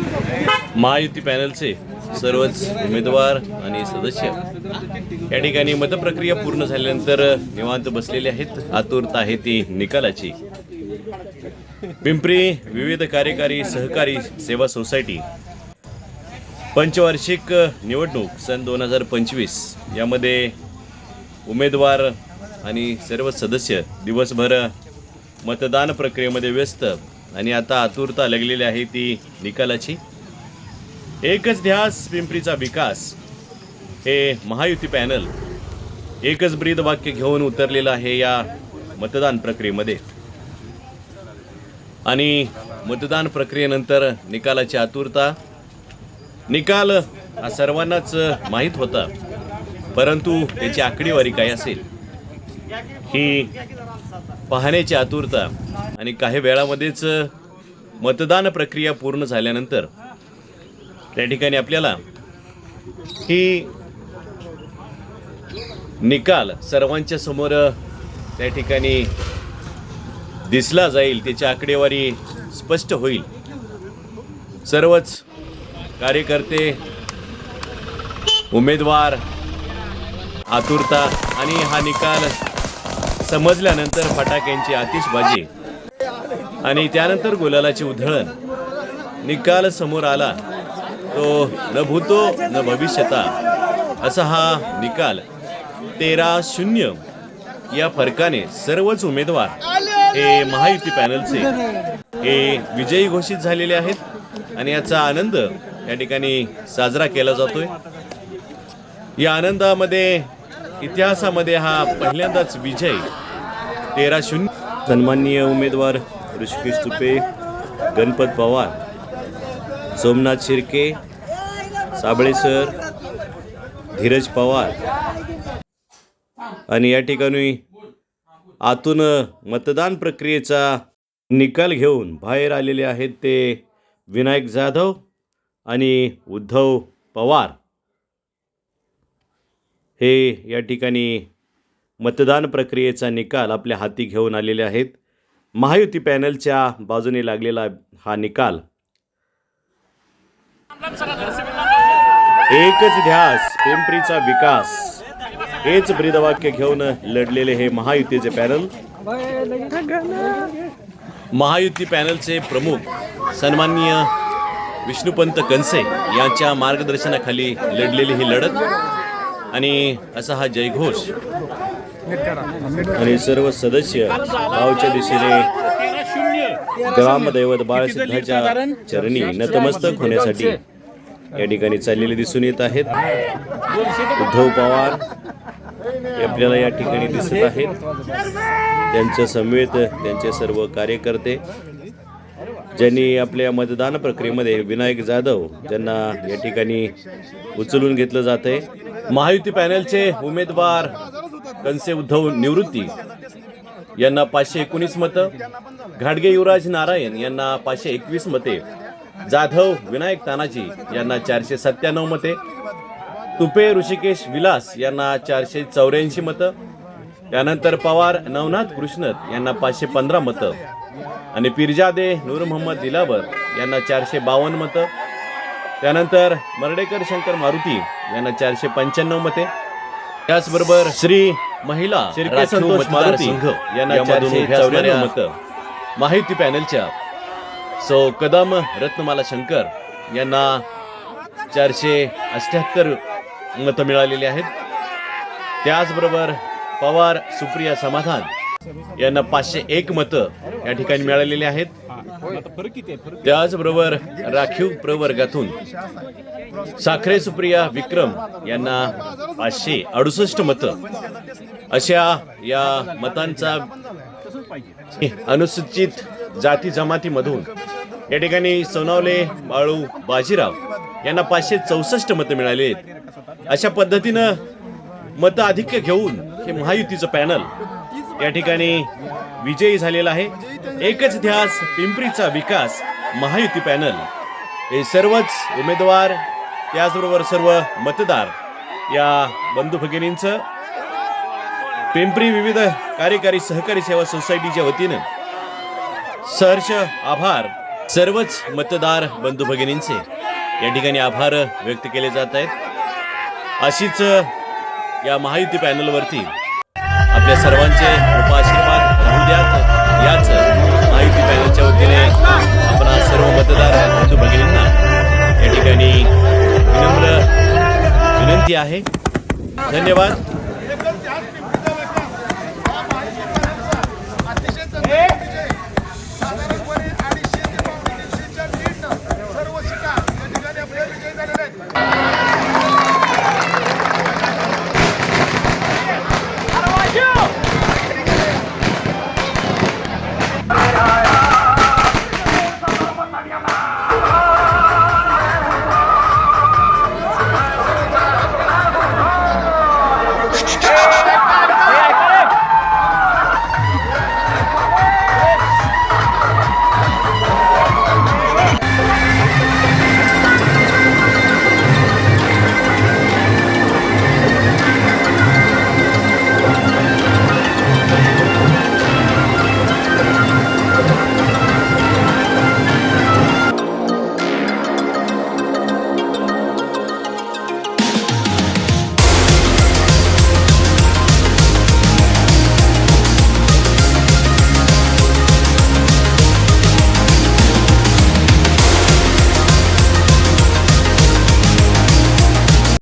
महायुती पॅनलचे सर्वच उमेदवार आणि सदस्य या ठिकाणी मतप्रक्रिया पूर्ण झाल्यानंतर निवांत बसलेले आहेत. आतुरता आहे ती निकालाची. पिंपरी विविध कार्यकारी सहकारी सेवा सोसायटी. पंचवार्षिक निवडणूक सन दोन हजार पंचवीस. यामध्ये उमेदवार आणि सर्व सदस्य दिवसभर मतदान प्रक्रियेमध्ये व्यस्त आणि आता आतुरता लागलेली आहे ती निकालाची. एकच ध्यास पिंपरीचा विकास. हे महायुती पॅनल एकच ब्रीद वाक्य घेऊन उतरलेलं आहे या मतदान प्रक्रियेमध्ये. आणि मतदान प्रक्रियेनंतर निकालाची आतुरता. निकाल हा सर्वांनाच माहीत होता परंतु त्याची आकडेवारी काय असेल? ही पाहण्याची आतुरता आणि काही वेळामध्येच मतदान प्रक्रिया पूर्ण झाल्यानंतर त्या ठिकाणी आपल्याला ही निकाल सर्वांच्या समोर त्या ठिकाणी दिसला जाईल त्याची आकडेवारी स्पष्ट होईल. सर्वच कार्यकर्ते उमेदवार आतुरता आणि हा निकाल समजल्यानंतर फटाक्यांची आतिषबाजी आणि त्यानंतर गुलालाची उधळण. निकाल समोर आला. तो न भूतो न भविष्यता. असा हा निकाल तेरा शून्य या फरकाने सर्वच उमेदवार हे महायुती पॅनलचे हे विजयी घोषित झालेले आहेत आणि याचा आनंद या ठिकाणी साजरा केला जातोय. या आनंदामध्ये इतिहासामध्ये हा पहिल्यांदाच विजय. तेरा शून्य. सन्माननीय उमेदवार ऋषिकेश तुपे गणपत पवार सोमनाथ शिर्के साबळे सर धीरज पवार. आणि या ठिकाणी आतून मतदान प्रक्रियेचा निकाल घेऊन बाहेर आलेले आहेत ते विनायक जाधव आणि उद्धव पवार. हे या ठिकाणी मतदान प्रक्रियेचा निकाल आपल्या हाती घेऊन आलेले आहेत. महायुती पॅनलच्या बाजूने लागलेला हा निकाल. एकच ध्यास पिंपरीचा विकास. हेच ब्रीदवाक्य घेऊन लढलेले हे महायुतीचे पॅनल. महायुती पॅनलचे प्रमुख सन्माननीय विष्णुपंत कनसे यांच्या मार्गदर्शनाखाली लढलेली ही लढत. आणि असा हा जयघोष. आणि सर्व सदस्य गावच्या दिशेने ग्रामदैवत बाळसिद्धाच्या चरणी नतमस्तक होण्यासाठी या ठिकाणी चाललेले दिसून येत आहेत. उद्धव पवार आपल्याला या ठिकाणी दिसत आहेत. त्यांच्या समवेत त्यांचे सर्व कार्यकर्ते ज्यांनी आपल्या मतदान प्रक्रियेमध्ये विनायक जाधव त्यांना या ठिकाणी उचलून घेतलं जात आहे महायुती पॅनलचे उमेदवार कनसे उद्धव निवृत्ती यांना पाचशे एकोणीस मतं. घाडगे युवराज नारायण यांना पाचशे एकवीस मते. जाधव विनायक तानाजी यांना चारशे सत्त्याण्णव मते. तुपे ऋषिकेश विलास यांना चारशे चौऱ्याऐंशी मतं. त्यानंतर पवार नवनाथ कृष्णत यांना पाचशे पंधरा मतं. आणि पिरजादे नूर मोहम्मद दिलावर यांना चारशे बावन्न मतं. त्यानंतर मर्डेकर शंकर मारुती यांना चारशे पंच्याण्णव मते. त्याचबरोबर श्री महिला संतोष मारुती यांना चारशे चौऱ्याण्णव मतं. माहिती पॅनलच्या सो कदम रत्नमाला शंकर यांना चारशे अठ्ठ्याहत्तर मतं मिळालेली आहेत. त्याचबरोबर पवार सुप्रिया समाधान यांना पाचशे एक मतं या ठिकाणी मिळालेली आहेत. त्याचबरोबर राखीव प्रवर्गातून साखरे सुप्रिया विक्रम यांना पाचशे अडुसष्ट मतं. अशा या मतांचा अनुसूचित जाती जमातीमधून या ठिकाणी सोनावले बाळू बाजीराव यांना पाचशे चौसष्ट मतं मिळाली आहेत. अशा पद्धतीनं मतं अधिक घेऊन हे महायुतीचं पॅनल या ठिकाणी विजयी झालेला आहे. एकच ध्यास पिंपरीचा विकास महायुती पॅनल. हे सर्वच उमेदवार त्याचबरोबर सर्व मतदार या बंधू भगिनींचं पिंपरी विविध कार्यकारी सहकारी सेवा सोसायटीच्या वतीनं सहर्ष आभार. सर्वच मतदार बंधू भगिनींचे या ठिकाणी आभार व्यक्त केले जात आहेत. अशीच या महायुती पॅनलवरती आपल्या सर्वांचे उपाशीर्वाद आशीर्वाद द्यात याच माहिती पॅनलच्या वतीने आपण आज सर्व मतदार बंधू भगिनींना या ठिकाणी विनम्र विनंती आहे. धन्यवाद.